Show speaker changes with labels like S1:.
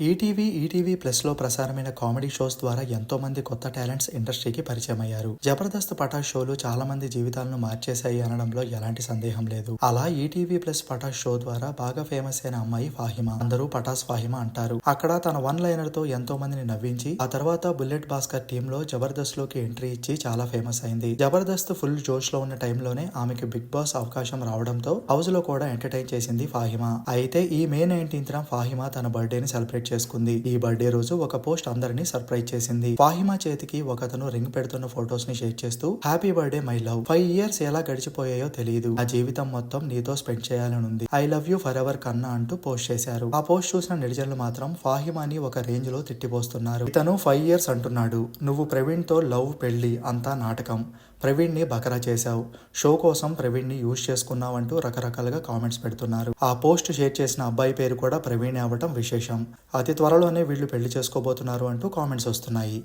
S1: ETV ETV ప్లస్లో ప్రసారమైన comedy shows ద్వారా ఎంతో మంది కొత్త టాలెంట్స్ ఇండస్ట్రీకి పరిచయం అయ్యారు. జబర్దస్త్ పటా షోలు చాలా మంది జీవితాలను మార్చేశాయి అనడంలో ఎలాంటి సందేహం లేదు. అలా ఈటీవీ ప్లస్ పటా షో ద్వారా బాగా ఫేమస్ అయిన అమ్మాయి ఫాహిమా అందరూ పటాస్ ఫాహిమా అంటారు. అక్కడ తన వన్ లైనర్తో ఎంతో మందిని నవ్వించి ఆ తర్వాత బుల్లెట్ భాస్కర్ టీమ్లో జబర్దస్త్లోకి ఎంట్రీ ఇచ్చి చాలా ఫేమస్ అయింది. జబర్దస్త్ ఫుల్ జోష్లో ఉన్న టైంలోనే ఆమెకి బిగ్ బాస్ అవకాశం రావడంతో హౌస్లో కూడా ఎంటర్టైన్ చేసింది ఫాహిమా. అయితే ఈ మే నైన్టీన్త్ ఫాహిమా తన బర్త్డే సెలబ్రేట్ సెలబ్రేట్ చేసుకుంది. ఈ బర్త్డే రోజు ఒక పోస్ట్ అందరినీ సర్ప్రైజ్ చేసింది. ఫాహిమా చేతికి ఒకతను రింగ్ పెడుతున్న ఫొటోస్ని షేర్ చేస్తూ happy birthday my love. Five years ఎలా గడిచిపోయాయో తెలియదు ఆ జీవితం మొత్తం నీతో స్పెండ్ చేయాలని ఉంది I love you forever కన్నా అంటూ పోస్ట్ చేశారు. ఆ పోస్ట్ చూసిన నెటిజన్లు మాత్రం ఫాహిమాని ఒక రేంజ్లో తిట్టిపోస్తున్నారు. ఇతను ఫైవ్ ఇయర్స్ అంటున్నాడు. నువ్వు ప్రవీణ్తో లవ్ పెళ్ళి అంతా నాటకం. ప్రవీణ్ని బకరా చేశావు. షో కోసం ప్రవీణ్ని యూజ్ చేసుకున్నావంటూ రకరకాలుగా కామెంట్స్ పెడుతున్నారు. ఆ పోస్ట్ షేర్ చేసిన అబ్బాయి పేరు కూడా ప్రవీణ్ అవ్వటం విశేషం. అతి త్వరలోనే వీళ్ళు పెళ్ళి చేసుకోబోతున్నారు అంటూ కామెంట్స్ వస్తున్నాయి.